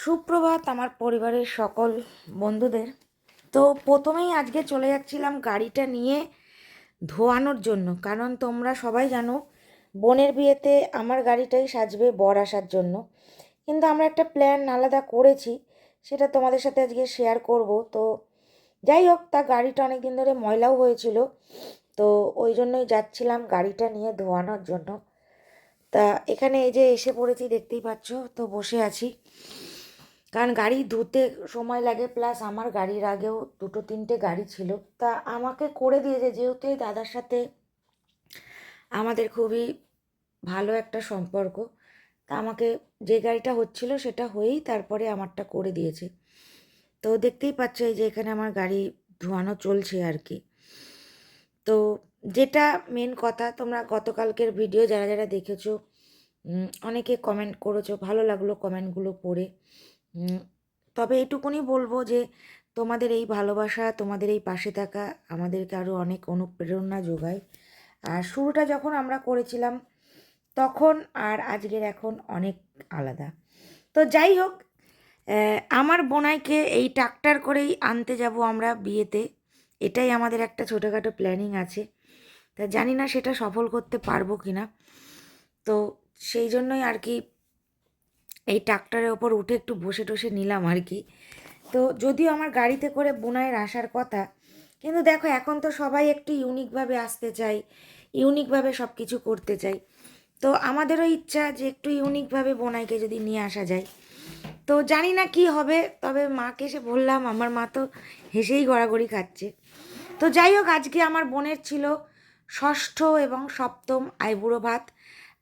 সুপ্রভাত আমার পরিবারের সকল বন্ধুদের। তো প্রথমেই আজকে চলে যাচ্ছিলাম গাড়িটা নিয়ে ধোয়ানোর জন্য। কারণ তোমরা সবাই জানো, বোনের বিয়েতে আমার গাড়িটাই সাজবে বর আসার জন্য। কিন্তু আমরা একটা প্ল্যান আলাদা করেছি, সেটা তোমাদের সাথে আজকে শেয়ার করব। তো যাই হোক, তা গাড়িটা অনেক দিন ধরে ময়লাও হয়েছিল। তো ওই জন্যই যাচ্ছিলাম গাড়িটা নিয়ে ধোয়ানোর জন্য। তা এখানে এই যে এসে পড়েছি, দেখতেই পাচ্ছ, তো বসে আছি। কারণ গাড়ি ধুতে সময় লাগে প্লাস আমার গাড়ির আগেও দুটো, তিনটে গাড়ি ছিল। তা আমাকে করে দিয়েছে, যেহেতু এই দাদার সাথে আমাদের খুবই ভালো একটা সম্পর্ক, তা আমাকে যে গাড়িটা হচ্ছিল সেটা হয়েই তারপরে আমারটা করে দিয়েছে। তো দেখতেই পাচ্ছ যে এখানে আমার গাড়ি ধোয়ানো চলছে আর কি। তো যেটা মেন কথা, তোমরা গতকালকের ভিডিও যারা যারা দেখেছ অনেকে কমেন্ট করেছ, ভালো লাগল কমেন্টগুলো পড়ে। তবে এটুকুনি বলব যে, তোমাদের এই ভালোবাসা, তোমাদের এই পাশে থাকা আমাদেরকে আরও অনেক অনুপ্রেরণা যোগায়। আর শুরুটা যখন আমরা করেছিলাম, তখন আর আজকের এখন অনেক আলাদা। তো যাই হোক আমার বোনাইকে এই ট্রাক্টর করেই আনতে যাব আমরা বিয়েতে। এটাই আমাদের একটা ছোটোখাটো প্ল্যানিং আছে। তা জানি না সেটা সফল করতে পারব কি না তো সেই জন্যই আর কি এই ট্রাক্টরের ওপর উঠে একটু বসে টসে নিলাম আর কি। তো যদিও আমার গাড়িতে করে বোনাইয়ের আসার কথা, কিন্তু দেখো এখন তো সবাই একটু ইউনিকভাবে আসতে চাই ইউনিকভাবে সব কিছু করতে চাই তো আমাদেরও ইচ্ছা যে একটু ইউনিকভাবে বোনাইকে যদি নিয়ে আসা যায়। তো জানি না কি হবে, তবে মাকে এসে বললাম, আমার মা তো হেসেই গড়াগড়ি খাচ্ছে। তো যাই হোক, আজকে আমার বোনের ছিল ষষ্ঠ এবং সপ্তম আইবুড়ো ভাত।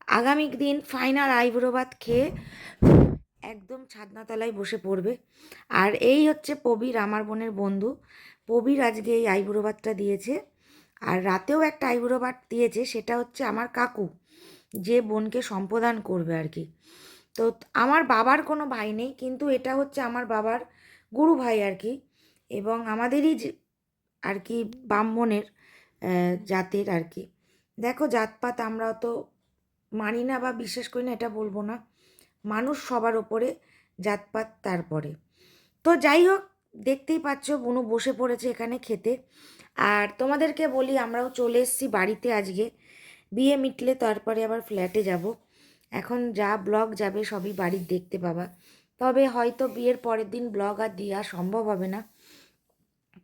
আগামী দিন ফাইনাল আইবুড়ো ভাত খেয়ে একদম ছাদনাতলায় বসে পড়বে। আর এই হচ্ছে প্রবীর, আমার বোনের বন্ধু। প্রবীর আজকে এই ভাতটা দিয়েছে। আর রাতেও একটা আইবুড়ো ভাত দিয়েছে, সেটা হচ্ছে আমার কাকু, যে বোনকে সম্প্রদান করবে আর কি। তো আমার বাবার কোনো ভাই নেই, কিন্তু এটা হচ্ছে আমার বাবার গুরু ভাই আর কি। এবং আমাদেরই আর কি ব্রাহ্মণের জাতের আর কি। দেখো জাতপাত আমরা তো মানি না বা বিশ্বাস করি না, এটা বলব না। মানুষ সবার ওপরে, জাতপাত তারপরে তো যাই হোক, দেখতেই পাচ্ছ বুনু বসে পড়েছে এখানে খেতে। আর তোমাদেরকে বলি, আমরাও চলে এসেছি বাড়িতে আজকে। বিয়ে মিটলে তারপরে আবার ফ্ল্যাটে যাব। এখন যা ব্লগ যাবে সবই বাড়ির দেখতে পাবা। তবে হয়তো বিয়ের পরের দিন ব্লগ আর দেওয়া সম্ভব হবে না।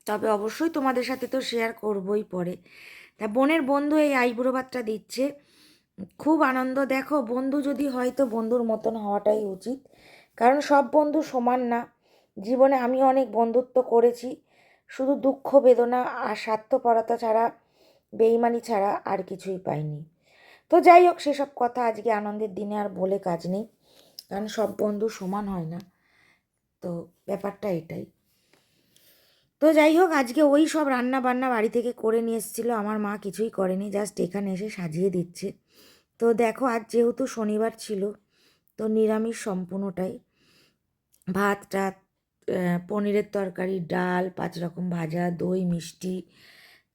তবে অবশ্যই তোমাদের সাথে তো শেয়ার করবই পরে। তা বোনের বন্ধু এই আইবুড়ো দিচ্ছে। খুব আনন্দ। দেখো, বন্ধু যদি হয় তো বন্ধুর মতন হওয়াটাই উচিত। কারণ সব বন্ধু সমান না। জীবনে আমি অনেক বন্ধুত্ব করেছি। শুধু দুঃখ, বেদনা আর স্বার্থপরতা ছাড়া, বেইমানি ছাড়া আর কিছুই পাইনি। তো যাই হোক, সেসব কথা আজকে আনন্দের দিনে আর বলে কাজ নেই। কারণ সব বন্ধু সমান হয় না। তো ব্যাপারটা এটাই। তো যাই হোক, আজকে ওই সব রান্না বান্না বাড়ি থেকে করে নিয়ে এসেছিল। আমার মা কিছুই করেনি জাস্ট এখানে এসে সাজিয়ে দিচ্ছে। তো দেখো, আজ যেহেতু শনিবার ছিল, তো নিরামিষ সম্পূর্ণটাই। ভাত টাত পনিরের তরকারি, ডাল, পাঁচ রকম ভাজা, দই, মিষ্টি,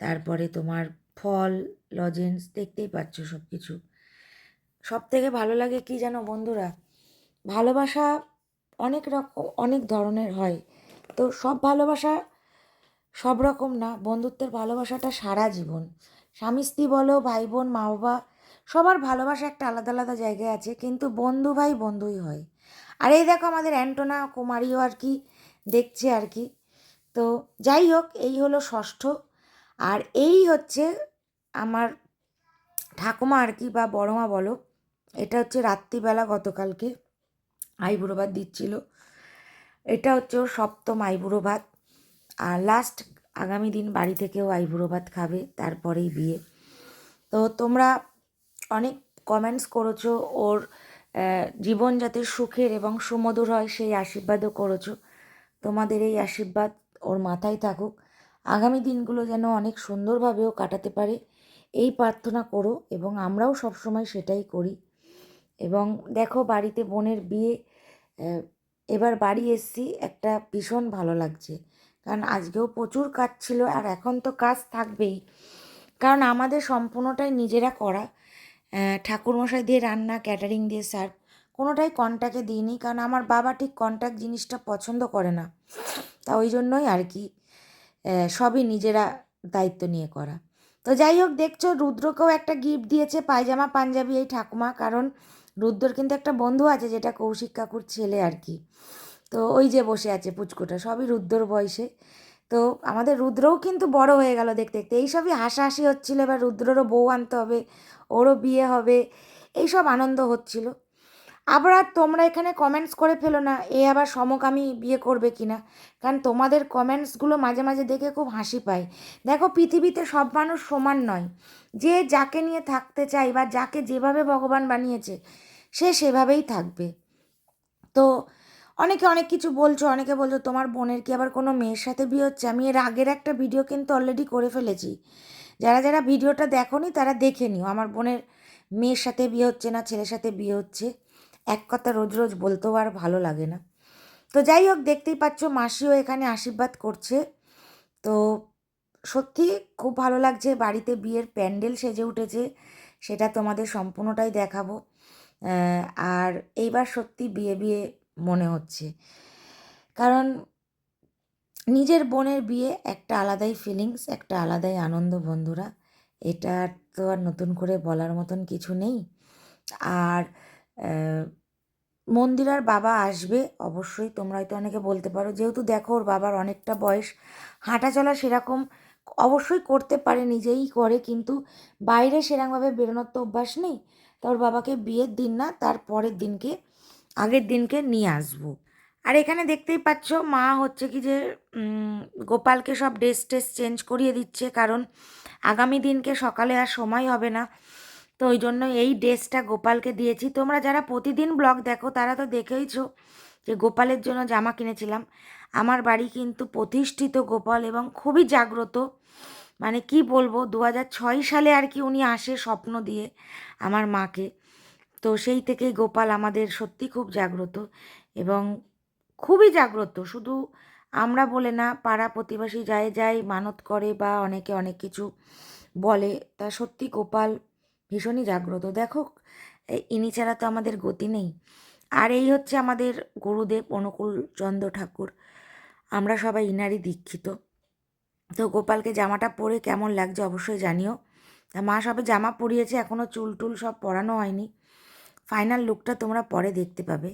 তারপরে তোমার ফল লজেন্স দেখতেই পাচ্ছ সব কিছু সব থেকে ভালো লাগে কি জানো বন্ধুরা? ভালোবাসা অনেক রকম অনেক ধরনের হয়। তো সব ভালোবাসা সব রকম না, বন্ধুত্বের ভালোবাসাটা সারা জীবন। স্বামী, স্ত্রী বলো ভাই বোন মা বাবা সবার ভালোবাসা একটা আলাদা আলাদা জায়গায় আছে, কিন্তু বন্ধু ভাই বন্ধুই হয়। আর এই দেখো আমাদের অ্যান্টোনা, কুমারীও আর কি দেখছে আর কি। তো যাই হোক, এই হলো ষষ্ঠ। আর এই হচ্ছে আমার ঠাকুমা আর কি, বা বড়মা বলো, এটা হচ্ছে রাত্রিবেলা গতকালকে আইবুড়ো ভাত দিচ্ছিল। এটা হচ্ছে ওর সপ্তম আইবুড়ো ভাত। আর লাস্ট আগামী দিন বাড়ি থেকেও আইবুড়ো ভাত খাবে, তারপরেই বিয়ে। তো তোমরা অনেক কমেন্টস করেছ, ওর জীবন যাতে সুখের এবং সুমধুর হয় সেই আশীর্বাদও করেছ। তোমাদের এই আশীর্বাদ ওর মাথায় থাকুক। আগামী দিনগুলো যেন অনেক সুন্দরভাবেও কাটাতে পারে। এই প্রার্থনা করো এবং আমরাও সবসময় সেটাই করি। এবং দেখো বাড়িতে বোনের বিয়ে এবার বাড়ি এসছি, একটা ভীষণ ভালো লাগছে। কারণ আজকেও প্রচুর কাজ ছিল আর এখন তো কাজ থাকবেই। কারণ আমাদের সম্পূর্ণটাই নিজেরা করা। ঠাকুরমশাই দিয়ে রান্না ক্যাটারিং দিয়ে সার্ভ কোনোটাই কন্ট্যাক্টে দিইনি। কারণ আমার বাবা ঠিক কন্ট্যাক্ট জিনিসটা পছন্দ করে না। তা ওই জন্যই আর কি সবই নিজেরা দায়িত্ব নিয়ে করা। তো যাই হোক, দেখছ রুদ্রকেও একটা গিফট দিয়েছে পায়জামা পাঞ্জাবি এই ঠাকুমা। কারণ রুদ্রর কিন্তু একটা বন্ধু আছে, যেটা কৌশিক কাকুর ছেলে আর কি। তো ওই যে বসে আছে পুচকুটা, সবই রুদ্রর বয়সে। তো আমাদের রুদ্রও কিন্তু বড় হয়ে গেল দেখতে দেখতে। এইসবই হাসাহাসি হচ্ছিল, এবার রুদ্ররও বউ আনতে হবে, ওরও বিয়ে হবে, এইসব আনন্দ হচ্ছিল। আবার আর তোমরা এখানে কমেন্টস করে ফেলো না, এ আবার সমকামী বিয়ে করবে কিনা? কারণ তোমাদের কমেন্টসগুলো মাঝে মাঝে দেখে খুব হাসি পায়। দেখো, পৃথিবীতে সব মানুষ সমান নয়। যে যাকে নিয়ে থাকতে চাই বা যাকে যেভাবে ভগবান বানিয়েছে, সে সেভাবেই থাকবে। তো অনেকে অনেক কিছু বলছো, অনেকে বলছো তোমার বোনের কি আবার কোনো মেয়ের সাথে বিয়ে হচ্ছে? আমি এর আগের একটা ভিডিও কিন্তু অলরেডি করে ফেলেছি। যারা যারা ভিডিওটা দেখোনি তারা দেখে নিও। আমার বোনের মেয়ের সাথে বিয়ে হচ্ছে না, ছেলের সাথে বিয়ে হচ্ছে। এক কথা রোজ রোজ বলতেও আর ভালো লাগে না। তো যাই হোক, দেখতেই পাচ্ছ মাসিও এখানে আশীর্বাদ করছে। তো সত্যি খুব ভালো লাগছে বাড়িতে বিয়ের প্যান্ডেল সেজে উঠেছে। সেটা তোমাদের সম্পূর্ণটাই দেখাবো। আর এইবার সত্যি বিয়ে বিয়ে মনে হচ্ছে। কারণ নিজের বোনের বিয়ে একটা আলাদাই ফিলিংস একটা আলাদাই আনন্দ বন্ধুরা। এটা তো আর নতুন করে বলার মতন কিছু নেই। আর মন্দিরার বাবা আসবে, অবশ্যই তোমরা হয়তো অনেকে বলতে পারো। যেহেতু দেখো ওর বাবার অনেকটা বয়স হাঁটা চলা সেরকম অবশ্যই করতে পারে, নিজেই করে, কিন্তু বাইরে সেরকমভাবে বেরোনোর তো অভ্যাস নেই। তা ওর বাবাকে বিয়ের দিন না, তার পরের দিনকে আগের দিনকে নিয়ে আসব। আর এখানে দেখতেই পাচ্ছ, মা হচ্ছে কি যে গোপালকে সব ড্রেস টেস চেঞ্জ করিয়ে দিচ্ছে, কারণ আগামী দিনকে সকালে আর সময় হবে না। তো ওই জন্য এই ড্রেসটা গোপালকে দিয়েছি। তোমরা যারা প্রতিদিন ব্লগ দেখো, তারা তো দেখেইছ যে গোপালের জন্য জামা কিনেছিলাম। আমার বাড়ি কিন্তু প্রতিষ্ঠিত গোপাল এবং খুবই জাগ্রত। মানে কি বলব দু হাজার ছয় সালে আর কি উনি আসে স্বপ্ন দিয়ে আমার মাকে। তো সেই থেকেই গোপাল আমাদের সত্যি খুব জাগ্রত এবং খুবই জাগ্রত। শুধু আমরা বলে না, পাড়া প্রতিবেশী যায় যায় মানত করে বা অনেকে অনেক কিছু বলে, তা সত্যি গোপাল ভীষণই জাগ্রত। দেখো ইনি ছাড়া তো আমাদের গতি নেই। আর এই হচ্ছে আমাদের গুরুদেব অনুকূল চন্দ্র ঠাকুর। আমরা সবাই ইনারই দীক্ষিত। তো গোপালকে জামাটা পরে কেমন লাগছে অবশ্যই জানিও। তা মা সবে জামা পরিয়েছে এখনও চুল টুল সব পরানো হয়নি। ফাইনাল লুকটা তোমরা পরে দেখতে পাবে।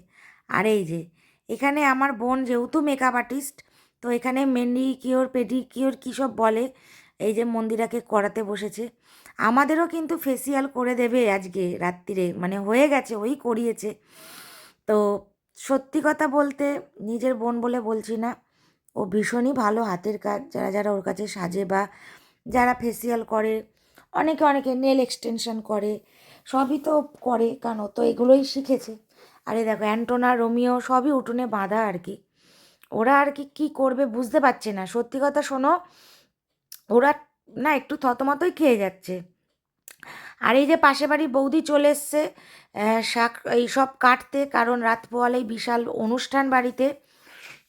আর এই যে, এখানে আমার বোন যেহেতু মেকআপ আর্টিস্ট তো এখানে মেন্ডি কিওর পেডিকিওর কী সব বলে, এই যে মন্দিরাকে করাতে বসেছে। আমাদেরও কিন্তু ফেসিয়াল করে দেবে আজকে রাত্রিরে মানে হয়ে গেছে, ওই করিয়েছে। তো সত্যি কথা বলতে নিজের বোন বলে বলছি না, ও ভীষণই ভালো হাতের কাজ। যারা যারা ওর কাছে সাজে বা যারা ফেসিয়াল করে, অনেকে অনেকে নেল এক্সটেনশন করে সবই তো করে কেন তো এগুলোই শিখেছে। আরে দেখো, অ্যান্টোনা, রোমিও সবই উঠোনে বাঁধা আর কি। ওরা আর কি, কী করবে বুঝতে পারছে না। সত্যি কথা শোনো, ওরা না একটু থতমতই খেয়ে যাচ্ছে। আর এই যে পাশে বাড়ি বৌদি চলে এসছে শাক, এই সব কাটতে, কারণ রাত পোয়ালেই বিশাল অনুষ্ঠান বাড়িতে।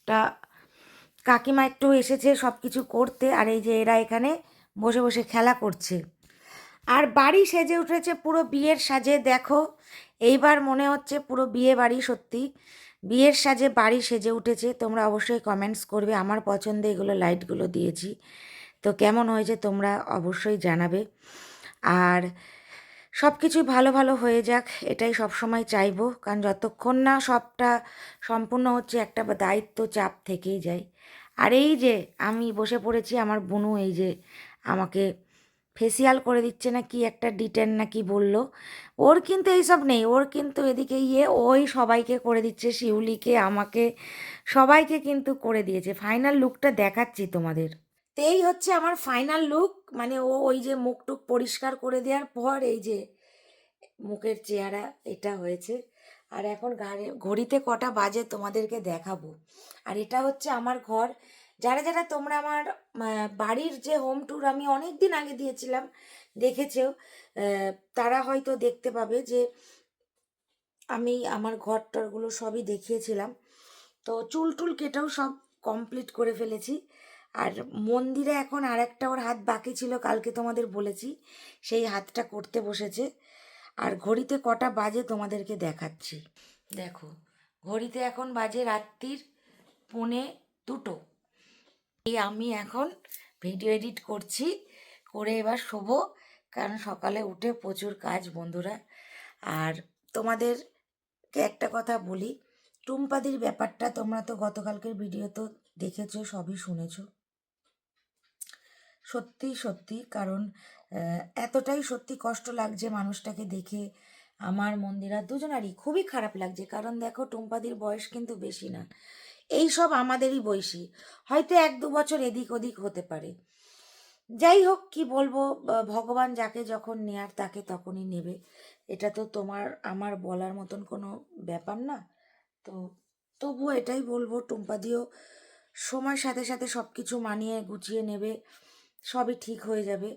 তা কাকিমা একটু এসেছে সব কিছু করতে, আর এই যে এরা এখানে বসে বসে খেলা করছে। আর বাড়ি সেজে উঠেছে পুরো বিয়ের সাজে, দেখো। এইবার মনে হচ্ছে পুরো বিয়ে বাড়ি সত্যি। বিয়ের সাজে বাড়ি সেজে উঠেছে, তোমরা অবশ্যই কমেন্টস করবে। আমার পছন্দে এগুলো লাইটগুলো দিয়েছি। তো কেমন হয়েছে তোমরা অবশ্যই জানাবে। আর সব কিছুই ভালো ভালো হয়ে যাক, এটাই সবসময় চাইব। কারণ যতক্ষণ না সবটা সম্পূর্ণ হচ্ছে, একটা দায়িত্ব চাপ থেকেই যায়। আর এই যে আমি বসে পড়েছি, আমার বোনু এই যে আমাকে ফেসিয়াল করে দিচ্ছে না কি একটা ডিটেন না কি বলল। ওর কিন্তু এইসব নেই, ওর কিন্তু এদিকে ইয়ে ওই সবাইকে করে দিচ্ছে, শিউলিকে, আমাকে, সবাইকে কিন্তু করে দিয়েছে। ফাইনাল লুকটা দেখাচ্ছি তোমাদের। তো এই হচ্ছে আমার ফাইনাল লুক মানে ও ওই যে মুখ টুক পরিষ্কার করে দেওয়ার পর এই যে মুখের চেহারা এটা হয়েছে। আর এখন ঘড়িতে কটা বাজে তোমাদেরকে দেখাবো। আর এটা হচ্ছে আমার ঘর যারা যারা তোমরা আমার বাড়ির যে হোম ট্যুর আমি অনেক দিন আগে দিয়েছিলাম দেখেছেও তারা হয়তো দেখতে পাবে যে আমি আমার ঘর টরগুলো সবই দেখিয়েছিলাম। তো চুল টুল কেটেও সব কমপ্লিট করে ফেলেছি। আর মন্দিরে এখন আর একটা ওর হাত বাকি ছিল, কালকে তোমাদের বলেছি, সেই হাতটা করতে বসেছে। আর ঘড়িতে কটা বাজে তোমাদেরকে দেখাচ্ছি। দেখো, ঘড়িতে এখন বাজে রাত্রির পৌনে দুটো। এই আমি এখন ভিডিও এডিট করছি, করে এবার শোবো, কারণ সকালে উঠে প্রচুর কাজ বন্ধুরা। আর তোমাদেরকে একটা কথা বলি, টুম্পাদির ব্যাপারটা তোমরা তো গতকালকের ভিডিও তো দেখেছ, সবই শুনেছো। সত্যি সত্যি, কারণ এতটাই সত্যি কষ্ট লাগছে মানুষটাকে দেখে, আমার মন্দিরা দুজনারই খুবই খারাপ লাগছে। কারণ দেখো, টুম্পাদির বয়স কিন্তু বেশি না। এই সব আমাদেরই বয়সী হয়তো এক দু বছর এদিক ওদিক হতে পারে। যাই হোক, কি বলব ভগবান যাকে যখন নেয়ার তাকে তখনই নেবে। এটা তো তোমার, আমার বলার মতন কোনো ব্যাপার না। তো তবুও এটাই বলব টুম্পাদিও সময়ের সাথে সাথে সব কিছু মানিয়ে গুছিয়ে নেবে, সবই ঠিক হয়ে যাবে।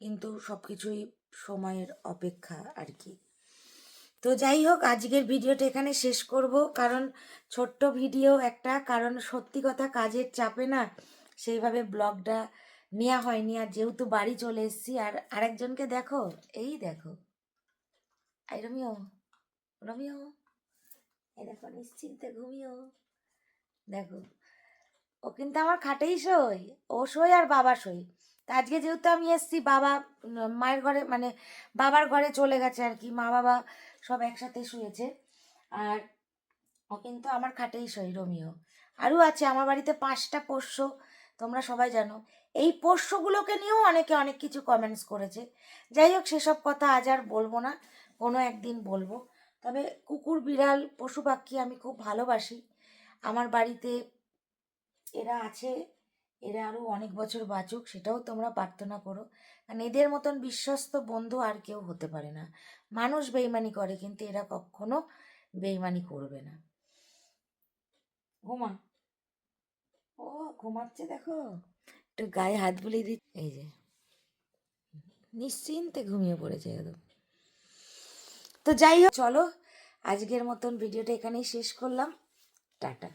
কিন্তু সব কিছুই সময়ের অপেক্ষা আর কি। তো যাই হোক, আজকের ভিডিওটা এখানে শেষ করব। কারণ ছোট্ট ভিডিও একটা, কারণ সত্যি কথা কাজের চাপে না সেইভাবে ব্লগটা নেওয়া হয়নি। আর যেহেতু বাড়ি চলে এসেছি, আর আরেকজনকে দেখো, এই দেখো। রমিও রমিও, এই দেখো, নিশ্চিন্তে ঘুমিও। দেখো, ও কিন্তু আমার খাটেই শোয়, ও শোয় আর বাবা শোয়। তা আজকে যেহেতু আমি এসছি, বাবা মায়ের ঘরে মানে বাবার ঘরে চলে গেছে আর কি। মা বাবা সব একসাথে শুয়েছে। আর ও কিন্তু আমার খাটেই শোয়, রোমিও। আরও আছে, আমার বাড়িতে পাঁচটা পোষ্য, তোমরা সবাই জানো। এই পোষ্যগুলোকে নিয়েও অনেকে অনেক কিছু কমেন্টস করেছে। যাই হোক, সেসব কথা আজ আর বলব না, কোনো একদিন বলব। তবে কুকুর, বিড়াল, পশু পাখি আমি খুব ভালোবাসি। আমার বাড়িতে এরা আছে এরা আরও অনেক বছর বাঁচুক, সেটাও তোমরা প্রার্থনা করো। কারণ এদের মতন বিশ্বস্ত বন্ধু আর কেউ হতে পারে না। মানুষ বেইমানি করে, কিন্তু এরা কখনো বেইমানি করবে না। ঘুমা। ও, ঘুমাচ্ছে দেখো। একটু গায়ে হাত বুলিয়ে দিচ্ছে। এই যে। নিশ্চিন্তে ঘুমিয়ে পড়েছে একদম। তো যাই হোক, চলো। আজকের মতন ভিডিওটা এখানেই শেষ করলাম। টাটা।